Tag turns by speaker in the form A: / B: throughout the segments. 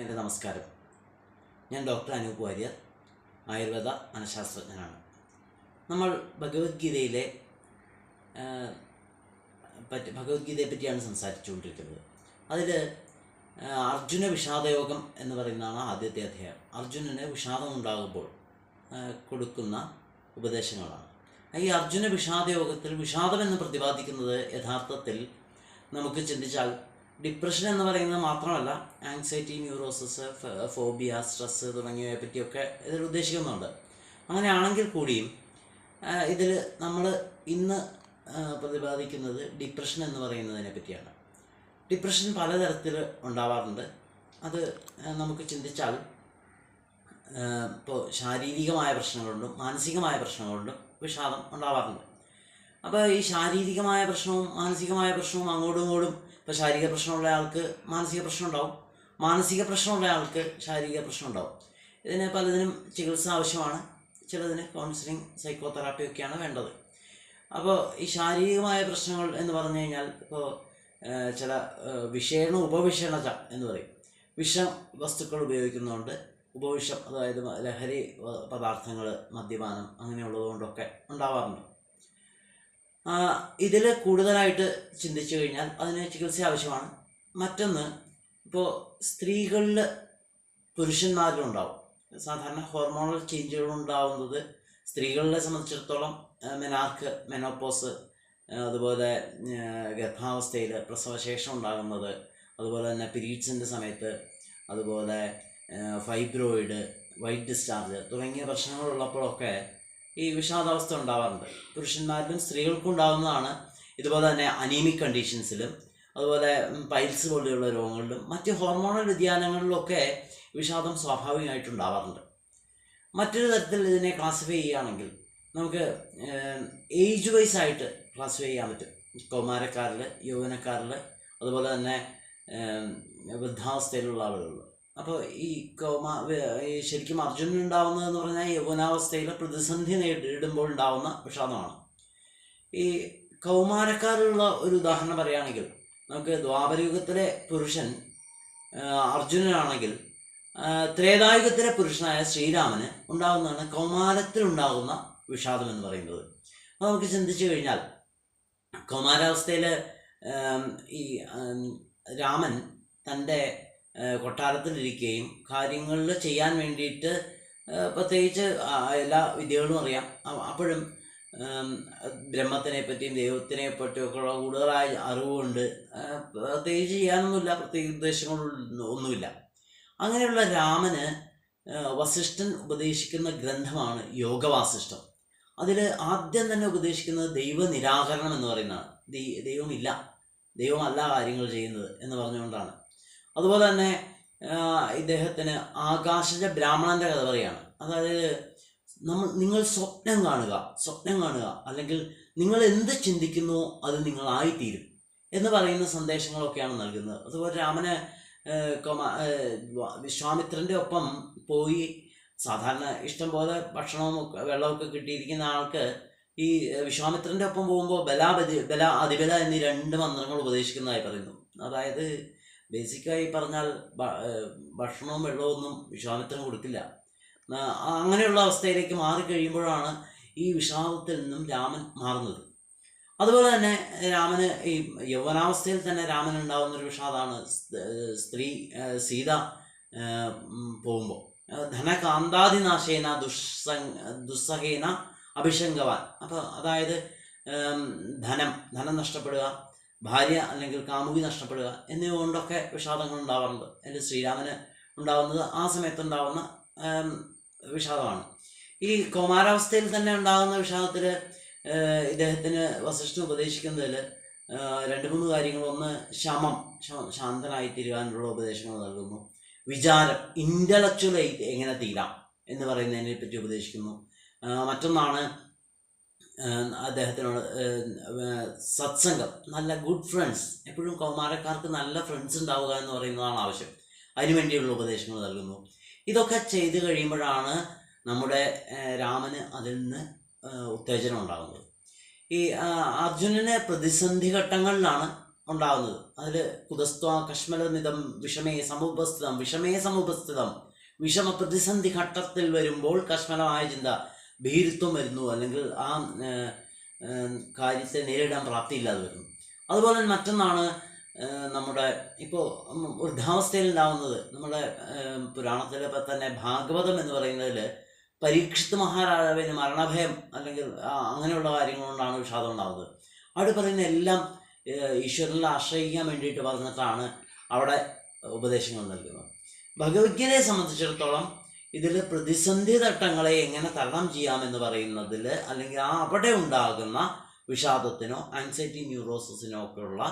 A: എന്റെ നമസ്കാരം. ഞാൻ ഡോക്ടർ അനൂപ് വാര്യർ ആയുർവേദ മനഃശാസ്ത്രജ്ഞനാണ്. നമ്മൾ ഭഗവത്ഗീതയിലെ പറ്റി ഭഗവത്ഗീതയെ പറ്റിയാണ് സംസാരിച്ചുകൊണ്ടിരിക്കുന്നത്. അതിൽ അർജുന വിഷാദയോഗം എന്ന് പറയുന്നതാണ് ആദ്യത്തെ അധ്യായം. അർജുനന് വിഷാദം ഉണ്ടാകുമ്പോൾ കൊടുക്കുന്ന ഉപദേശങ്ങളാണ്. ഈ അർജുന വിഷാദയോഗത്തിൽ വിഷാദം എന്ന് പ്രതിപാദിക്കുന്നത് യഥാർത്ഥത്തിൽ നമുക്ക് ചിന്തിച്ചാൽ ഡിപ്രഷൻ എന്ന് പറയുന്നത് മാത്രമല്ല ആങ്സൈറ്റി ന്യൂറോസിസ് ഫോബിയ സ്ട്രെസ് തുടങ്ങിയവയെ പറ്റിയൊക്കെ ഇതിൽ ഉദ്ദേശിക്കുന്നുണ്ട്. അങ്ങനെയാണെങ്കിൽ കൂടിയും ഇതിൽ നമ്മൾ ഇന്ന് പ്രതിപാദിക്കുന്നത് ഡിപ്രഷൻ എന്ന് പറയുന്നതിനെ പറ്റിയാണ്. ഡിപ്രഷൻ പലതരത്തിൽ ഉണ്ടാവാറുണ്ട്. അത് നമുക്ക് ചിന്തിച്ചാൽ ഇപ്പോൾ ശാരീരികമായ പ്രശ്നങ്ങളുണ്ടും മാനസികമായ പ്രശ്നങ്ങളുണ്ടും വിഷാദം ഉണ്ടാവാറുണ്ട്. അപ്പോൾ ഈ ശാരീരികമായ പ്രശ്നവും മാനസികമായ പ്രശ്നവും അങ്ങോട്ടും ഇങ്ങോട്ടും ഇപ്പോൾ ശാരീരിക പ്രശ്നമുള്ള ആൾക്ക് മാനസിക പ്രശ്നം ഉണ്ടാവും മാനസിക പ്രശ്നമുള്ള ആൾക്ക് ശാരീരിക പ്രശ്നം ഉണ്ടാവും ഇതിന് പലതിനും ചികിത്സ ആവശ്യമാണ്. ചിലതിന് കൗൺസിലിംഗ് സൈക്കോതെറാപ്പി ഒക്കെയാണ് വേണ്ടത്. അപ്പോൾ ഈ ശാരീരികമായ പ്രശ്നങ്ങൾ എന്ന് പറഞ്ഞു കഴിഞ്ഞാൽ ഇപ്പോൾ ചില വിഷയണ വിഷേണ ഉപവിഷണത എന്ന് പറയും. വിഷം വസ്തുക്കൾ ഉപയോഗിക്കുന്നതുകൊണ്ട് ഉപവിഷം അതായത് ലഹരി പദാർത്ഥങ്ങൾ മദ്യപാനം അങ്ങനെയുള്ളതുകൊണ്ടൊക്കെ ഉണ്ടാവാറുണ്ട്. ഇതിൽ കൂടുതലായിട്ട് ചിന്തിച്ചു കഴിഞ്ഞാൽ അതിന് ചികിത്സ ആവശ്യമാണ്. മറ്റൊന്ന് ഇപ്പോൾ സ്ത്രീകളിൽ പുരുഷന്മാരിലും ഉണ്ടാവും സാധാരണ ഹോർമോണൽ ചേഞ്ചുകൾ ഉണ്ടാവുന്നത് സ്ത്രീകളെ സംബന്ധിച്ചിടത്തോളം മെനാർക്ക് മെനോപ്പോസ് അതുപോലെ ഗർഭാവസ്ഥയിൽ പ്രസവശേഷം ഉണ്ടാകുന്നത് അതുപോലെ തന്നെ പീരീഡ്സിന്റെ സമയത്ത് അതുപോലെ ഫൈബ്രോയിഡ് വൈറ്റ് ഡിസ്ചാർജ് തുടങ്ങിയ പ്രശ്നങ്ങളുള്ളപ്പോഴൊക്കെ ഈ വിഷാദാവസ്ഥ ഉണ്ടാവാറുണ്ട്. പുരുഷന്മാരിലും സ്ത്രീകൾക്കും ഉണ്ടാകുന്നതാണ് ഇതുപോലെ തന്നെ അനീമിക് കണ്ടീഷൻസിലും അതുപോലെ പൈൽസ് പോലെയുള്ള രോഗങ്ങളിലും മറ്റ് ഹോർമോണൽ വ്യതിയാനങ്ങളിലൊക്കെ വിഷാദം സ്വാഭാവികമായിട്ടുണ്ടാവാറുണ്ട് മറ്റൊരു തരത്തിൽ ഇതിനെ ക്ലാസിഫൈ ചെയ്യുകയാണെങ്കിൽ നമുക്ക് ഏജ് വൈസ് ആയിട്ട് ക്ലാസിഫൈ ചെയ്യാൻ പറ്റും. കൗമാരക്കാരിൽ യൗവനക്കാരിൽ അതുപോലെ തന്നെ വൃദ്ധാവസ്ഥയിലുള്ള ആളുകളിൽ അപ്പോൾ ഈ ശരിക്കും അർജുനൻ ഉണ്ടാവുന്നതെന്ന് പറഞ്ഞാൽ യൗവനാവസ്ഥയിൽ പ്രതിസന്ധി നേരിടുമ്പോൾ ഉണ്ടാവുന്ന വിഷാദമാണ്. ഈ കൗമാരക്കാരുള്ള ഒരു ഉദാഹരണം പറയുകയാണെങ്കിൽ നമുക്ക് ദ്വാപരയുഗത്തിലെ പുരുഷൻ അർജുനനാണെങ്കിൽ ത്രേതായുഗത്തിലെ പുരുഷനായ ശ്രീരാമന് ഉണ്ടാകുന്നതാണ് കൗമാരത്തിലുണ്ടാകുന്ന വിഷാദം എന്ന് പറയുന്നത്. അപ്പോൾ നമുക്ക് ചിന്തിച്ചു കഴിഞ്ഞാൽ കൗമാരാവസ്ഥയിൽ ഈ രാമൻ തന്റെ കൊട്ടാരത്തിലിരിക്കുകയും കാര്യങ്ങളിൽ ചെയ്യാൻ വേണ്ടിയിട്ട് പ്രത്യേകിച്ച് എല്ലാ വിദ്യകളും അറിയാം. അപ്പോഴും ബ്രഹ്മത്തിനെ പറ്റിയും ദൈവത്തിനെ പറ്റിയൊക്കെയുള്ള കൂടുതലായ അറിവുകൊണ്ട് ആ, പ്രത്യേകിച്ച് ചെയ്യാനൊന്നുമില്ല പ്രത്യേക ഉദ്ദേശങ്ങളൊന്നും ഒന്നുമില്ല. അങ്ങനെയുള്ള രാമന് വസിഷ്ഠൻ ഉപദേശിക്കുന്ന ഗ്രന്ഥമാണ് യോഗവാസിഷ്ഠം. അതിൽ ആദ്യം തന്നെ ഉപദേശിക്കുന്നത് ദൈവ നിരാകരണം എന്ന് പറയുന്നതാണ്. ദൈവമില്ല. ദൈവമല്ല കാര്യങ്ങൾ ചെയ്യുന്നത് എന്ന് പറഞ്ഞുകൊണ്ടാണ്. അതുപോലെ തന്നെ ഇദ്ദേഹത്തിന് ആകാശജ ബ്രാഹ്മണന്റെ കഥ പറയാണ് അതായത് നമ്മൾ നിങ്ങൾ സ്വപ്നം കാണുക സ്വപ്നം കാണുക. അല്ലെങ്കിൽ നിങ്ങൾ എന്ത് ചിന്തിക്കുന്നു അത് നിങ്ങളായിത്തീരും എന്ന് പറയുന്ന സന്ദേശങ്ങളൊക്കെയാണ് നൽകുന്നത്. അതുപോലെ രാമന് വിശ്വാമിത്രന്റെ ഒപ്പം പോയി സാധാരണ ഇഷ്ടം പോലെ ഭക്ഷണവും വെള്ളമൊക്കെ കിട്ടിയിരിക്കുന്ന ആൾക്ക് ഈ വിശ്വാമിത്രന്റെ ഒപ്പം പോകുമ്പോൾ ബലാബലി ബല അതിബല എന്നീ രണ്ട് മന്ത്രങ്ങൾ ഉപദേശിക്കുന്നതായി പറയുന്നു. അതായത് ബേസിക്കായി പറഞ്ഞാൽ ഭക്ഷണവും ഒന്നും വിശ്വാമിത്രൻ കൊടുക്കില്ല. അങ്ങനെയുള്ള അവസ്ഥയിലേക്ക് മാറിക്കഴിയുമ്പോഴാണ് ഈ വിഷാദത്തിൽ നിന്നും രാമൻ മാറുന്നത്. അതുപോലെ തന്നെ രാമന് ഈ യൗവനാവസ്ഥയിൽ തന്നെ രാമൻ ഉണ്ടാകുന്ന ഒരു വിഷാദമാണ് സ്ത്രീ സീത പോകുമ്പോൾ. ധനകാന്താതിനാശേന ദുസ്സ ദുസ്സഹേന അഭിഷംഗവാൻ അപ്പോൾ അതായത് ധനം ധനം നഷ്ടപ്പെടുക ഭാര്യ അല്ലെങ്കിൽ കാമുകി നഷ്ടപ്പെടുക എന്നിവ കൊണ്ടൊക്കെ വിഷാദങ്ങൾ ഉണ്ടാവാറുണ്ട് എന്റെ ശ്രീരാമന് ഉണ്ടാവുന്നത് ആ സമയത്ത് ഉണ്ടാവുന്ന വിഷാദമാണ്. ഈ കൗമാരാവസ്ഥയിൽ തന്നെ ഉണ്ടാകുന്ന വിഷാദത്തിൽ ഇദ്ദേഹത്തിന് വസിഷ്ഠൻ ഉപദേശിക്കുന്നതിൽ രണ്ട് മൂന്ന് കാര്യങ്ങൾ ഒന്ന് ശമം ശാന്തനായി തീരുവാനുള്ള ഉപദേശങ്ങൾ നൽകുന്നു. വിചാരം ഇന്റലക്ച്വലായി എങ്ങനെ തീരാം എന്ന് പറയുന്നതിനെ പറ്റി ഉപദേശിക്കുന്നു. മറ്റൊന്നാണ് അദ്ദേഹത്തിനോട് സത്സംഗം നല്ല ഗുഡ് ഫ്രണ്ട്സ് എപ്പോഴും കൗമാരക്കാർക്ക് നല്ല ഫ്രണ്ട്സ് ഉണ്ടാവുക എന്ന് പറയുന്നതാണ് ആവശ്യം. അതിനുവേണ്ടിയുള്ള ഉപദേശങ്ങൾ നൽകുന്നു. ഇതൊക്കെ ചെയ്തു കഴിയുമ്പോഴാണ് നമ്മുടെ രാമന് അതിൽ നിന്ന് ഉത്തേജനം ഉണ്ടാകുന്നത്. ഈ അർജുനന് പ്രതിസന്ധി ഘട്ടങ്ങളിലാണ് ഉണ്ടാകുന്നത് അതിൽ കുതസ്ത്വ കശ്മലമിതം വിഷമേ സമുപസ്ഥിതം വിഷമേ സമുപസ്ഥിതം വിഷമ പ്രതിസന്ധി ഘട്ടത്തിൽ വരുമ്പോൾ കശ്മലമായ ചിന്ത ഭീരുത്വം വരുന്നു അല്ലെങ്കിൽ ആ കാര്യത്തെ നേരിടാൻ പ്രാപ്തിയില്ലാതെ വരുന്നു അതുപോലെ തന്നെ മറ്റൊന്നാണ് നമ്മുടെ ഇപ്പോൾ വൃദ്ധാവസ്ഥയിൽ ഉണ്ടാവുന്നത് നമ്മുടെ പുരാണത്തിലെ തന്നെ ഭാഗവതം എന്ന് പറയുന്നതിൽ പരീക്ഷിത് മഹാരാജാവിന് മരണഭയം അല്ലെങ്കിൽ അങ്ങനെയുള്ള കാര്യങ്ങൾ കൊണ്ടാണ് വിഷാദം ഉണ്ടാകുന്നത് അവിടെ പറയുന്ന എല്ലാം ഈശ്വരനെ ഈശ്വരനിൽ ആശ്രയിക്കാൻ വേണ്ടിയിട്ട് പറഞ്ഞിട്ടാണ് അവിടെ ഉപദേശങ്ങൾ നൽകുന്നത്. ഭഗവത്ഗീതയെ സംബന്ധിച്ചിടത്തോളം ഇതിൽ പ്രതിസന്ധി ഘട്ടങ്ങളെ എങ്ങനെ തരണം ചെയ്യാമെന്ന് പറയുന്നതിൽ അല്ലെങ്കിൽ ആ അവിടെ ഉണ്ടാകുന്ന വിഷാദത്തിനോ ആൻസൈറ്റി ന്യൂറോസിനോ ഒക്കെയുള്ള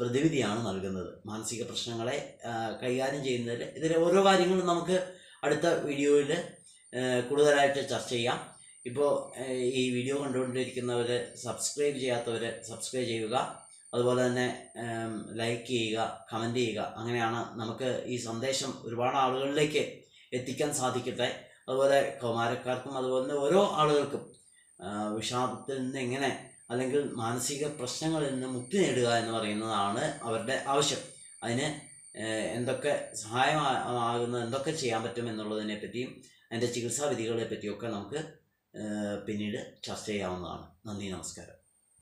A: പ്രതിവിധിയാണ് നൽകുന്നത്. മാനസിക പ്രശ്നങ്ങളെ കൈകാര്യം ചെയ്യുന്നതിൽ ഇതിലെ ഓരോ കാര്യങ്ങളും നമുക്ക് അടുത്ത വീഡിയോയിൽ കൂടുതലായിട്ട് ചർച്ച ചെയ്യാം. ഇപ്പോൾ ഈ വീഡിയോ കണ്ടുകൊണ്ടിരിക്കുന്നവർ സബ്സ്ക്രൈബ് ചെയ്യാത്തവർ സബ്സ്ക്രൈബ് ചെയ്യുക. അതുപോലെ തന്നെ ലൈക്ക് ചെയ്യുക കമന്റ് ചെയ്യുക. അങ്ങനെയാണ് നമുക്ക് ഈ സന്ദേശം ഒരുപാട് ആളുകളിലേക്ക് എത്തിക്കാൻ സാധിക്കട്ടെ. അതുപോലെ കൗമാരക്കാർക്കും അതുപോലെ തന്നെ ഓരോ ആളുകൾക്കും വിഷാദത്തിൽ നിന്ന് എങ്ങനെ അല്ലെങ്കിൽ മാനസിക പ്രശ്നങ്ങളിൽ നിന്ന് മുക്തി നേടുക എന്ന് പറയുന്നതാണ് അവരുടെ ആവശ്യം. അതിന് എന്തൊക്കെ സഹായമാകുന്ന എന്തൊക്കെ ചെയ്യാൻ പറ്റും എന്നുള്ളതിനെ പറ്റിയും അതിന്റെ ചികിത്സാ വിധികളെ പറ്റിയൊക്കെ നമുക്ക് പിന്നീട് ചർച്ച ചെയ്യാവുന്നതാണ്. നന്ദി നമസ്കാരം.